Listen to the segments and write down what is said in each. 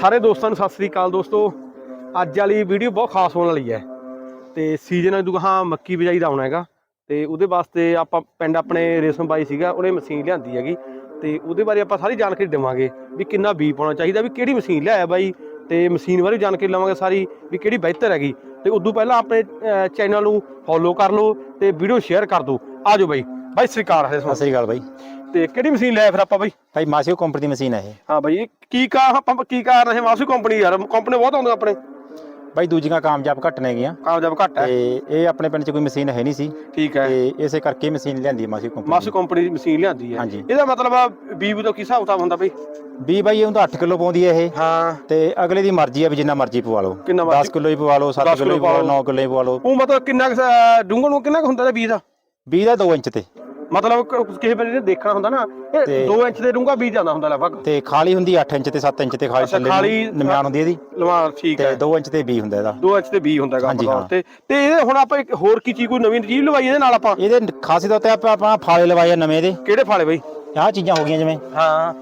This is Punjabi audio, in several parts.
ਸਾਰੇ ਦੋਸਤਾਂ ਨੂੰ ਸਤਿ ਸ੍ਰੀ ਅਕਾਲ ਦੋਸਤੋ। ਅੱਜ ਵਾਲੀ ਵੀਡੀਓ ਬਹੁਤ ਖਾਸ ਹੋਣ ਵਾਲੀ ਹੈ। ਤੇ ਸੀਜ਼ਨ ਦੁਗਾਹਾਂ ਮੱਕੀ ਬਿਜਾਈ ਦਾ ਆਉਣਾ ਹੈਗਾ। ਤੇ ਉਹਦੇ ਵਾਸਤੇ ਆਪਾਂ ਪਿੰਡ ਆਪਣੇ ਰੇਸ਼ਮ ਬਾਈ ਸੀਗਾ, ਉਹਨੇ ਮਸ਼ੀਨ ਲਿਆਂਦੀ ਹੈਗੀ। ਤੇ ਉਹਦੇ ਬਾਰੇ ਆਪਾਂ ਸਾਰੀ ਜਾਣਕਾਰੀ ਦੇਵਾਂਗੇ ਵੀ ਕਿੰਨਾ ਬੀ ਪਾਉਣਾ ਚਾਹੀਦਾ, ਵੀ ਕਿਹੜੀ ਮਸ਼ੀਨ ਲਿਆਇਆ ਬਾਈ। ਤੇ ਮਸ਼ੀਨ ਬਾਰੇ ਜਾਣਕਾਰੀ ਲਵਾਂਗੇ ਸਾਰੀ, ਵੀ ਕਿਹੜੀ ਬਿਹਤਰ ਹੈਗੀ। ਤੇ ਉਦੋਂ ਪਹਿਲਾਂ ਆਪਣੇ ਚੈਨਲ ਨੂੰ ਫੋਲੋ ਕਰ ਲਓ ਤੇ ਵੀਡੀਓ ਸ਼ੇਅਰ ਕਰ ਦਿਓ। ਆਜੋ ਬਾਈ। ਬਾਈ ਸ੍ਰੀ ਅਕਾਲ ਸਤਿ ਸ੍ਰੀ ਅਕਾਲ ਬਾਈ। ਤੇ ਕਿਹੜੀ ਮਸ਼ੀਨ ਲਿਆਇਆ ਫਿਰ ਆਪਾਂ ਬਾਈ? ਭਾਈ ਮਾਸੀਓ ਕੰਪਨੀ ਦੀ ਮਸ਼ੀਨ ਹੈ ਇਹ। ਹਾਂ ਬਾਈ ਇਹ ਕੀ ਕਾ ਆਪਾਂ ਕੀ ਕਾਰਨ ਹੈ ਮਾਸੂ ਕੰਪਨੀ ਯਾਰ ਕੰਪਨੀ ਬਹੁਤ ਆਉਂਦੇ ਆਪਣੇ। ਬਾਈ ਦੂਜੀਆਂ ਕਾਮਯਾਬ ਘੱਟ ਨੇ ਗੀਆਂ। ਕਾਮਯਾਬ ਘੱਟ ਹੈ। ਤੇ ਇਹ ਆਪਣੇ ਪਿੰਡ 'ਚ ਕੋਈ ਮਸ਼ੀਨ ਹੈ ਨਹੀਂ ਸੀ। ਠੀਕ ਹੈ। ਤੇ ਇਸੇ ਕਰਕੇ ਮਸ਼ੀਨ ਲਿਆਂਦੀ ਮਾਸੀਓ ਕੰਪਨੀ ਮਾਸੂ ਕੰਪਨੀ ਦੀ ਮਸ਼ੀਨ ਲਿਆਂਦੀ ਹੈ। ਹਾਂਜੀ। ਇਹਦਾ ਮਤਲਬ ਆ ਬੀਬੀ ਤੋਂ ਕੀ ਹਿਸਾਬ ਕਿਤਾਬ ਹੁੰਦਾ ਬਈ? ਵੀ ਬਾਈ ਇਹ ਤਾਂ 8 ਕਿਲੋ ਪਾਉਂਦੀ ਹੈ ਇਹ। ਹਾਂ। ਤੇ ਅਗਲੇ ਦੀ ਮਰਜ਼ੀ ਹੈ ਵੀ ਜਿੰਨਾ ਮਰਜ਼ੀ ਪਵਾ ਲਓ। ਕਿੰਨਾ ਮਰਜ਼ੀ? 10 ਕਿਲੋ ਹੀ ਪਵਾ ਲਓ 7 ਦਸ ਕਿਲੋ ਹੀ ਕਿੱਲੋ ਪਵਾ ਲਓ ਪਵਾ 9 ਕਿਲੋ ਹੀ ਪਵਾ ਲਓ। ਉਹ ਮਤਲਬ ਕਿੰਨਾ ਡੂੰਘਣ ਨੂੰ ਕਿੰਨਾ ਕੁ ਹੁੰਦਾ ਇਹਦਾ ਬੀਜ ਦਾ? 20 ਦਾ 2 ਇੰਚ ਤੇ। ਮਤਲਬ ਕ- ਕਿਸੇ ਵੇਲੇ ਇਹ ਦੇਖਣਾ ਹੁੰਦਾ ਨਾ ਇਹ ਤੇ- 2 ਇੰਚ ਦੇ ਡੂੰਘਾ ਬੀਜ ਜਾਂਦਾ ਹੁੰਦਾ ਲਗਭਗ। ਤੇ ਖਾਲੀ ਹੁੰਦੀ 8 ਇੰਚ ਤੇ 7 ਇੰਚ ਤੇ ਖਾਲੀ ਅੱਛਾ, ਥੱਲੇ ਖਾਲੀ- ਨਿਮਾਨ ਹੁੰਦੀ ਇਹਦੀ। ਲਵਾ ਠੀਕ ਤੇ ਹੈ। 2 ਇੰਚ ਤੇ 20 ਹੁੰਦਾ ਇਹਦਾ। 2 ਇੰਚ ਤੇ ਬੀ ਹੁੰਦਾ ਹੈਗਾ ਹਾਂਜੀ, ਆਪਾਂ ਹਾਂ। ਤੇ ਤੇ ਇਹਦੇ ਹੁਣ ਆਪਾਂ ਇੱਕ ਹੋਰ ਕੀ ਚੀਜ਼ ਕੋਈ ਨਵੀਂ ਚੀਜ਼ ਲਵਾਈ ਇਹਦੇ ਨਾਲ ਆਪਾਂ? ਇਹਦੇ ਖਾਸੀ ਤੌਰ ਤੇ ਆਪਾਂ ਆਪਣਾ ਫਾਲੇ ਲਵਾਏ ਆ ਨਵੇਂ ਦੇ ਕਿਹੜੇ ਫਾਲੇ ਬਈ? ਆਹ ਚੀਜ਼ਾਂ ਹੋ ਗਈਆਂ ਜਿਵੇਂ। ਹਾਂ।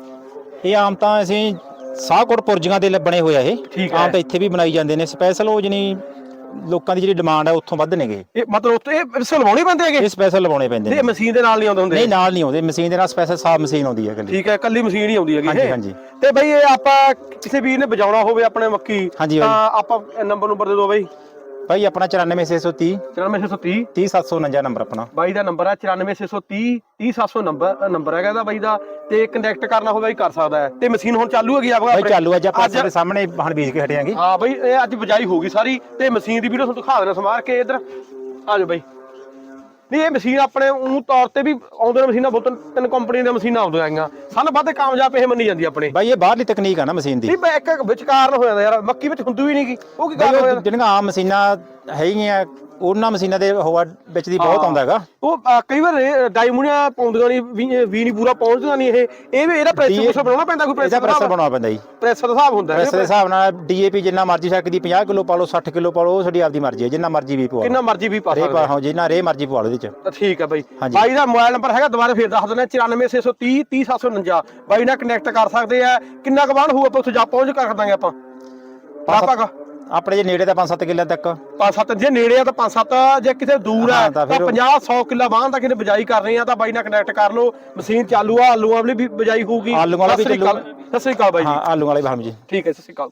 ਇਹ ਆਮ ਤਾਂ ਅਸੀਂ ਸਾਹਕੋਟ ਪੁਰਜੀਆਂ ਦੇ ਲ- ਬਣੇ ਹੋਏ ਆ ਇਹ। ਠੀਕ ਹੈ। ਆਮ ਤਾਂ ਇੱਥੇ ਵੀ ਬਣਾਈ ਜਾਂਦੇ ਨੇ। ਸਪੈਸ਼ਲ ਉਹ ਜਣੀ ਲੋਕਾਂ ਦੀ ਜਿਹੜੀ ਡਿਮਾਂਡ ਹੈ ਉੱਥੋਂ ਵੱਧ ਨੇਗੇ। ਇਹ ਮਤਲਬ ਉੱਤੇ ਇਹ ਸਲਵਾਉਣੇ ਪੈਂਦੇ ਹੈਗੇ? ਇਹ ਸਪੈਸ਼ਲ ਲਵਾਉਣੇ ਪੈਂਦੇ ਇਹ ਨੇ। ਮਸ਼ੀਨ ਦੇ ਨਾਲ ਨਹੀਂ ਆਉਂਦੇ ਹੁੰਦੇ। ਨਹੀਂ ਨਾਲ ਨਹੀਂ ਆਉਂਦੇ। ਮਸ਼ੀਨ ਦੇ ਨਾਲ ਸਪੈਸ਼ਲ ਸਾਫ਼ ਮਸ਼ੀਨ ਆਉਂਦੀ ਹੈ ਇਕੱਲੀ। ਠੀਕ ਹੈ ਕੱਲੀ ਮਸ਼ੀਨ ਹੀ ਆਉਂਦੀ ਹੈਗੀ ਹਾਂਜੀ, ਇਹ। ਹਾਂਜੀ। ਤੇ ਬਈ ਇਹ ਆਪਾਂ ਕਿਸੇ ਵੀਰ ਨੇ ਵਜਾਉਣਾ ਹੋਵੇ ਆਪਣੇ ਮੱਕੀ ਹਾਂਜੀ, ਤਾਂ ਆਪਾਂ ਨੰਬਰ ਨੰਬਰ ਦੇ ਦਿਓ ਬਈ। ਭਾਈ ਆਪਣਾ 94630 94630 30749 ਨੰਬਰ ਆਪਣਾ। ਬਾਈ ਦਾ ਨੰਬਰ ਹੈ 94630 30700 ਨੰਬਰ ਨੰਬਰ ਹੈਗਾ ਇਹਦਾ ਬਾਈ ਦਾ। ਤੇ ਕੰਟੈਕਟ ਕਰਨਾ ਹੋਵੇ ਬਾਈ ਕਰ ਸਕਦਾ ਹੈ। ਤੇ ਮਸ਼ੀਨ ਹੁਣ ਚਾਲੂ ਹੈਗੀ ਆਪਣਾ ਭਾਈ ਚਾਲੂ ਅੱਜ ਆਪਾਂ ਤੁਹਾਡੇ ਸਾਹਮਣੇ ਹਣ ਬੀਜ ਕੇ ਹਟਿਆਂਗੇ ਹਾਂ ਬਾਈ ਇਹ ਅੱਜ ਬਜਾਈ ਹੋ ਗਈ ਸਾਰੀ। ਤੇ ਮਸ਼ੀਨ ਦੀ ਵੀਡੀਓ ਤੁਹਾਨੂੰ ਦਿਖਾ ਦੇਣਾ ਸਮਾਰ ਕੇ ਇਧਰ। ਆ ਜਾਓ ਬਾਈ। ਨਹੀਂ ਇਹ ਮਸ਼ੀਨ ਆਪਣੇ ਉਹ ਤੌਰ ਤੇ ਵੀ ਆਉਂਦੇ ਨੇ ਮਸ਼ੀਨਾਂ ਬਹੁਤ ਤਿੰਨ ਕੰਪਨੀ ਦੀਆਂ ਮਸ਼ੀਨਾਂ ਆਉਂਦੀਆਂ ਆਈਆਂ। ਸਾਨੂੰ ਵੱਧ ਕਾਮਯਾਬ ਇਹ ਮੰਨੀ ਜਾਂਦੀ ਆਪਣੇ। ਭਾਈ ਇਹ ਬਾਹਰਲੀ ਤਕਨੀਕ ਆ ਨਾ ਮਸ਼ੀਨ ਦੀ। ਨਹੀਂ ਬਈ ਇੱਕ ਇੱਕ ਵਿੱਚ ਕਾਰਨ ਹੋ ਜਾਂਦਾ ਯਾਰ ਮੱਕੀ ਵਿੱਚ ਹੁੰਦੀ ਵੀ ਨਹੀਂ ਗੀ ਉਹ ਕੀ ਕਾਰਨ ਹੋ ਜਾਂਦਾ ਜਿਹੜੀਆਂ ਆਮ ਮਸ਼ੀਨਾਂ ਹੈਗੀਆਂ ਉਹਨਾਂ ਮਸ਼ੀਨਾਂ ਦੇ ਹਵਾ ਵਿੱਚ ਦੀ ਬਹੁਤ ਆਉਂਦਾ ਹੈਗਾ। ਉਹ ਅ, ਕਈ ਵਾਰ ਡਾਇਮੂਨੀਆ ਪਾਉਂਦੀਆਂ ਨਹੀਂ ਵੀ ਵੀ ਨਹੀਂ ਪੂਰਾ ਪਹੁੰਚਦੀਆਂ ਨਹੀਂ ਇਹ। ਇਹ ਵੀ ਇਹਦਾ ਪ੍ਰੈਸ਼ਰ ਪ੍ਰੈਸ਼ਰ ਬਣਾਉਣਾ ਪੈਂਦਾ ਕੋਈ ਇਹਦਾ ਪ੍ਰੈਸ਼ਰ ਪ੍ਰੈਸ਼ਰ ਬਣਾਉਣਾ ਪੈਂਦਾ ਜੀ। ਪ੍ਰੈਸ਼ਰ ਦਾ ਹਿਸਾਬ ਹੁੰਦਾ ਹੈ ਪ੍ਰੈਸ਼ਰ ਦੇ ਹਿਸਾਬ ਨਾਲ ਡੀਏਪੀ ਜਿੰਨਾ ਮਰਜ਼ੀ ਸਕਦੀ 50 ਕਿਲੋ ਪਾ ਲਓ 60 ਕਿਲੋ ਪਾ ਲਓ ਉਹ ਤੁਹਾਡੀ ਆਪਦੀ ਮਰਜ਼ੀ ਹੈ ਜਿੰਨਾ ਮਰਜ਼ੀ ਵੀ ਪਵਾ ਲਓ ਕਿੰਨਾ ਮਰਜ਼ੀ ਵੀ ਪਾ ਰੇ ਸਕਦੇ ਪਾ ਹਾਂ ਜਿੰਨਾ ਰੇ ਮਰਜ਼ੀ ਪਵਾ ਲਓ ਇਹਦੇ ਚ। ਤਾਂ ਠੀਕ ਹੈ ਬਾਈ। ਹਾਂਜੀ। ਬਾਈ ਦਾ ਮੋਬਾਈਲ ਨੰਬਰ ਹੈਗਾ ਦੁਬਾਰਾ ਫੇਰ ਦੱਸ ਦਿੰਦੇ 94630 30749 ਬਾਈ ਨਾਲ ਕਨੈਕਟ ਕਰ ਸਕਦੇ ਆ। ਕਿੰਨਾ ਕੁ ਬਾਣ ਹੋਊ ਆਪਾਂ ਉੱਥੇ ਜਾ ਪਹੁੰਚ ਕਰ ਦਾਂਗੇ ਆਪਾਂ? ਆਪਾਂ ਆਪਣੇ ਜੇ ਨੇੜੇ ਤਾਂ 5-7 ਕਿੱਲੇ ਤੱਕ। ਪੰਜ ਸੱਤ ਜੇ ਨੇੜੇ ਆ ਤਾਂ ਪੰਜ ਸੱਤ ਜੇ ਕਿਤੇ ਦੂਰ ਆ ਹਾਂ, ਤਾਂ ਤਾਂ ਫਿਰ ਉਹ- 50 100 ਕਿੱਲਾ ਬਾਣ ਤੱਕ ਇਹਨੇ ਬਜਾਈ ਕਰਨੀ ਆ ਤਾਂ ਬਾਈ ਨਾਲ ਕਨੈਕਟ ਕਰ ਲਓ। ਮਸ਼ੀਨ ਚਾਲੂ ਆ ਆਲੂਆਂ ਵਾਲੀ ਵੀ ਬਜਾਈ ਹੋਊਗੀ। ਆਲੂਆਂ ਵਾਲਾ ਵੀ ਸਤਿ ਸ੍ਰੀ ਅਕਾਲ। ਸਤਿ ਸ੍ਰੀ ਅਕਾਲ ਬਾਈ ਜੀ। ਹਾਂ ਆਲੂ ਵਾਲੇ ਬਾਹਮ ਜੀ। ਠੀਕ ਹੈ ਸਤਿ ਸ੍ਰੀ ਅਕਾਲ।